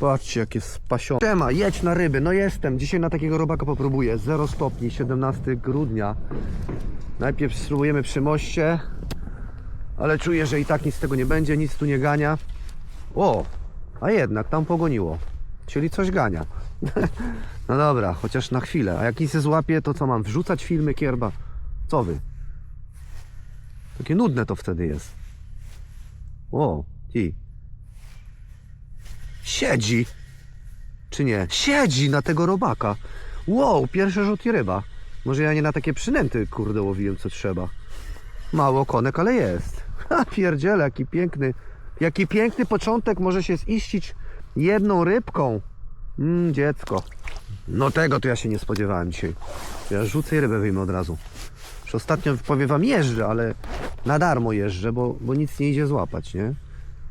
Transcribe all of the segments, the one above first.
Patrzcie, jakie spasione. Tema, jedź na ryby. No jestem. Dzisiaj na takiego robaka popróbuję. 0 stopni, 17 grudnia. Najpierw spróbujemy przy moście, ale czuję, że i tak nic z tego nie będzie, nic tu nie gania. O, a jednak tam pogoniło. Czyli coś gania. no dobra, chociaż na chwilę. A jak nic się złapie, to co mam? Wrzucać filmy kierba? Co wy? Takie nudne to wtedy jest. O, ci. Siedzi. Czy nie? Siedzi na tego robaka. Wow, pierwszy rzut i ryba. Może ja nie na takie przynęty, kurde, łowiłem co trzeba. Mało konek, ale jest. Ha, pierdziele, jaki piękny. Jaki piękny początek może się ziścić jedną rybką. Mmm, dziecko. No tego to ja się nie spodziewałem dzisiaj. Ja rzucę i rybę wyjmę od razu. Już ostatnio powiem wam jeżdżę, ale na darmo jeżdżę, bo, bo nic nie idzie złapać, nie?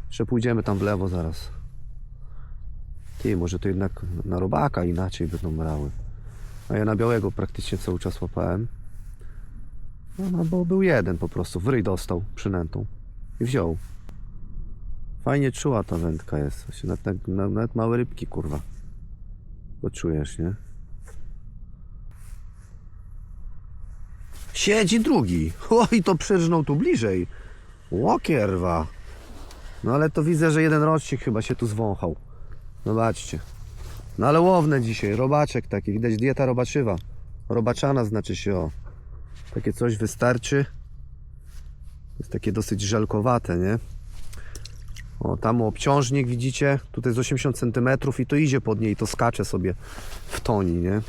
Jeszcze pójdziemy tam w lewo zaraz. Ty, może to jednak na robaka inaczej będą brały. A ja na białego praktycznie cały czas łapałem. No, no bo był jeden po prostu. W ryj dostał przynętą. I wziął. Fajnie czuła ta wędka jest. Właśnie Nawet, nawet, małe rybki, kurwa. Poczujesz, nie? Siedzi drugi. O, i to przyrżnął tu bliżej. Łokierwa. No ale to widzę, że jeden rocznik chyba się tu zwąchał. Zobaczcie. No ale łowne dzisiaj, robaczek taki, widać dieta robaczywa. Robaczana znaczy się o. Takie coś wystarczy. Jest takie dosyć żelkowate, nie? O, tam obciążnik widzicie, tutaj jest 80 cm i to idzie pod niej, to skacze sobie w toni, nie?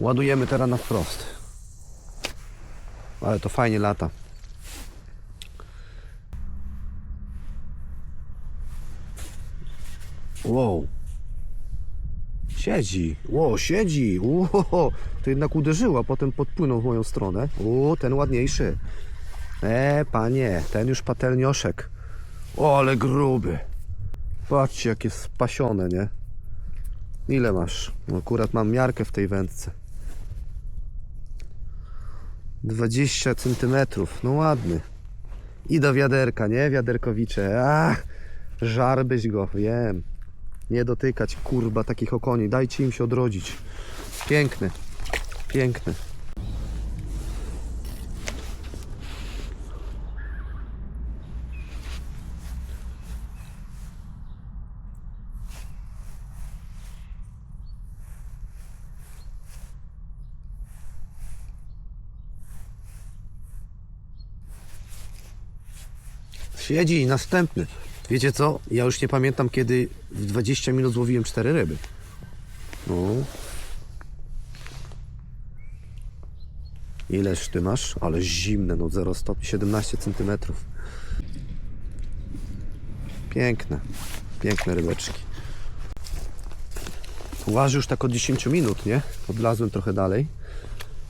Ładujemy teraz na wprost. Ale to fajnie lata. Wow. Siedzi. Ło, siedzi. Ło, to jednak uderzyła, potem podpłynął w moją stronę. O, ten ładniejszy. E, panie, ten już patelnioszek. O, ale gruby. Patrzcie, jakie spasione, nie? Ile masz? No, akurat mam miarkę w tej wędce. 20 centymetrów. No ładny. I do wiaderka, nie? Wiaderkowicze. Ach, żarbyś go, wiem. Nie dotykać, kurba, takich okoni. Dajcie im się odrodzić. Piękny. Piękny. Siedzi następny. Wiecie co? Ja już nie pamiętam kiedy w 20 minut złowiłem 4 ryby. No. Ileż ty masz? Ale zimne, no 0 stopni, 17 cm. Piękne. Piękne rybeczki. Łaży już tak od 10 minut, nie? Odlazłem trochę dalej.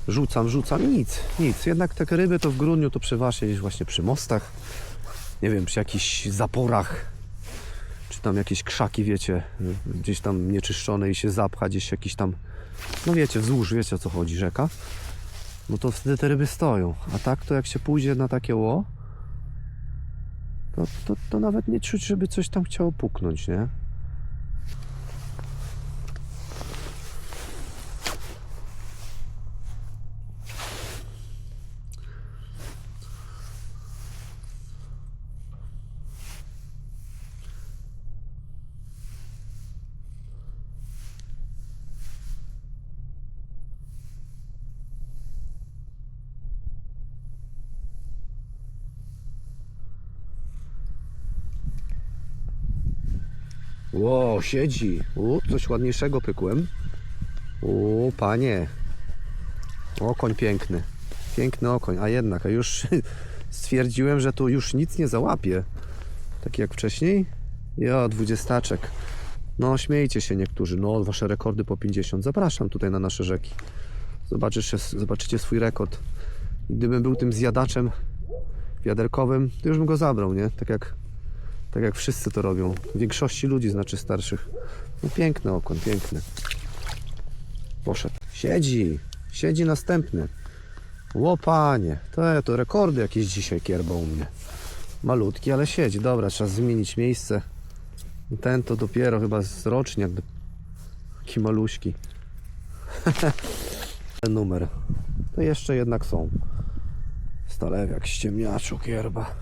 Rzucam, rzucam i nic, nic. Jednak takie ryby to w grudniu to przeważnie gdzieś właśnie przy mostach nie wiem, przy jakichś zaporach, czy tam jakieś krzaki, wiecie, gdzieś tam nieczyszczone i się zapcha, gdzieś jakiś tam, no wiecie, wzdłuż, wiecie o co chodzi, rzeka, no to wtedy te ryby stoją. A tak to jak się pójdzie na takie ło, to, to, to nawet nie czuć, żeby coś tam chciało puknąć, nie? Ło, siedzi. U, coś ładniejszego pykłem. U, panie. Okoń piękny. Piękny okoń, a jednak, a już stwierdziłem, że tu już nic nie załapie. Tak jak wcześniej. Ja, dwudziestaczek. No, śmiejcie się niektórzy. No, wasze rekordy po 50. Zapraszam tutaj na nasze rzeki. Zobaczysz, zobaczycie swój rekord. Gdybym był tym zjadaczem wiaderkowym, to już bym go zabrał, nie? Tak jak tak jak wszyscy to robią. Większości ludzi, znaczy starszych. No piękny okon, piękny. Poszedł. Siedzi. Siedzi następny. Łopanie. To, to rekordy jakieś dzisiaj kierba u mnie. Malutki, ale siedzi. Dobra, trzeba zmienić miejsce. Ten to dopiero chyba z roczny, jakby taki maluśki. Ten numer. To jeszcze jednak są. Stalewiak, ściemniaczu, kierba.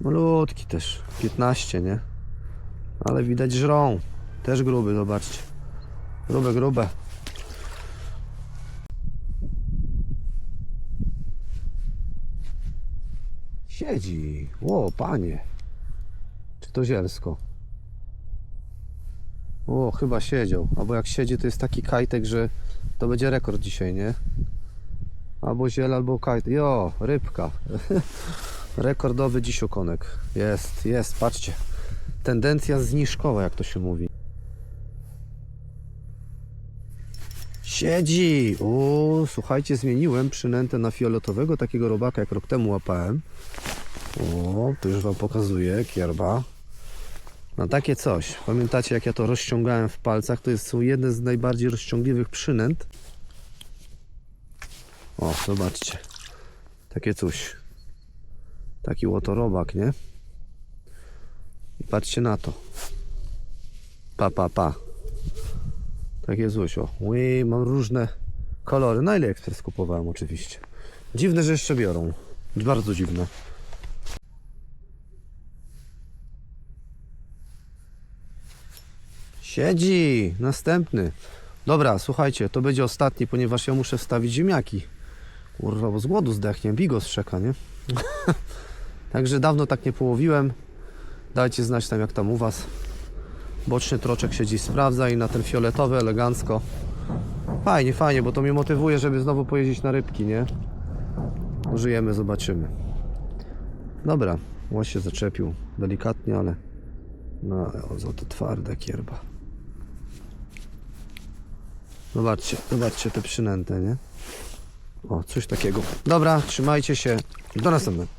Malutki też. 15, nie? Ale widać żrą. Też gruby, zobaczcie. Grube, grube. Siedzi. O, panie. Czy to zielsko? O, chyba siedział. Albo jak siedzi, to jest taki kajtek, że to będzie rekord dzisiaj, nie? Albo ziel, albo kajtek. Jo, rybka. Rekordowy dziś okonek. Jest, jest, patrzcie. Tendencja zniżkowa, jak to się mówi. Siedzi! O, słuchajcie, zmieniłem przynętę na fioletowego, takiego robaka, jak rok temu łapałem. O, tu już Wam pokazuję, kierba. No takie coś. Pamiętacie jak ja to rozciągałem w palcach? To jest, są z najbardziej rozciągliwych przynęt. O, zobaczcie. Takie coś. Taki łotorobak, nie? I patrzcie na to. Pa, pa, pa. Takie coś, o. Ui, mam różne kolory. Na AliExpress kupowałem oczywiście. Dziwne, że jeszcze biorą. Bardzo dziwne. Siedzi! Następny. Dobra, słuchajcie, to będzie ostatni, ponieważ ja muszę wstawić ziemniaki. Kurwa, bo z głodu zdechnie. Bigos czeka, nie? Także dawno tak nie połowiłem. Dajcie znać tam jak tam u Was. Boczny troczek się dziś sprawdza i na ten fioletowy elegancko. Fajnie, fajnie, bo to mnie motywuje, żeby znowu pojeździć na rybki, nie? Użyjemy, zobaczymy. Dobra, łoś się zaczepił delikatnie, ale no, o, to twarda kierba. Zobaczcie, zobaczcie te przynęte, nie? O, coś takiego. Dobra, trzymajcie się. Do następnego.